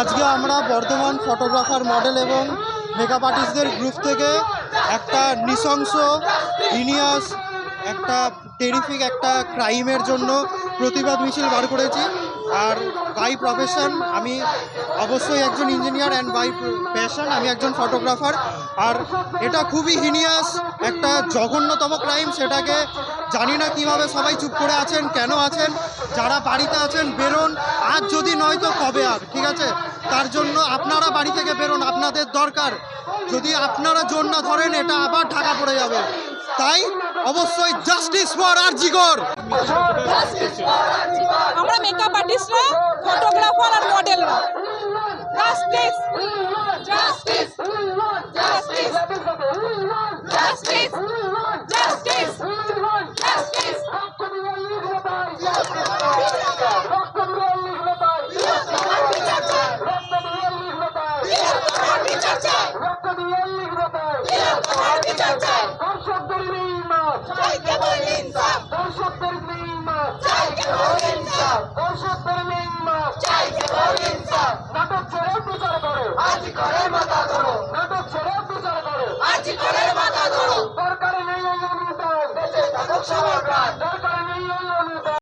আজকে আমরা Bardhaman photographer model এবং মেকআপ আর্টিস্টদের গ্রুপ থেকে একটা নৃশংস ইনিয়াস একটা টেরিফিক একটা ক্রাইমের জন্য প্রতিবাদ মিছিল বার করেছি। আর বাই প্রফেশন আমি অবশ্যই একজন ইঞ্জিনিয়ার অ্যান্ড বাই প্যাশন আমি একজন ফটোগ্রাফার আর এটা খুবই হিনিয়াস একটা জঘন্যতম ক্রাইম সেটাকে জানি না কীভাবে সবাই চুপ করে আছেন, কেন আছেন, যারা বাড়িতে আছেন, বেরোন। আজ যদি নয় তো কবে আর, ঠিক আছে? তার জন্য আপনারা বাড়ি থেকে বেরোন, আপনাদের দরকার। যদি আপনারা জোর না ধরেন, এটা আবার ঢাকা পড়ে যাবে। তাই অবশ্যই জাস্টিস ফর আর জিগর আমরা মেকআপ আর্টিস্টরা ফটোগ্রাফার আর মডেলরা justice justice justice justice justice justice দর্শকদের নাটক ছেড়ে প্রচার করো। আজ করে মাথা ধরো নাটক ছেড়ে প্রচার করো। আজ করে মাথা ধরো।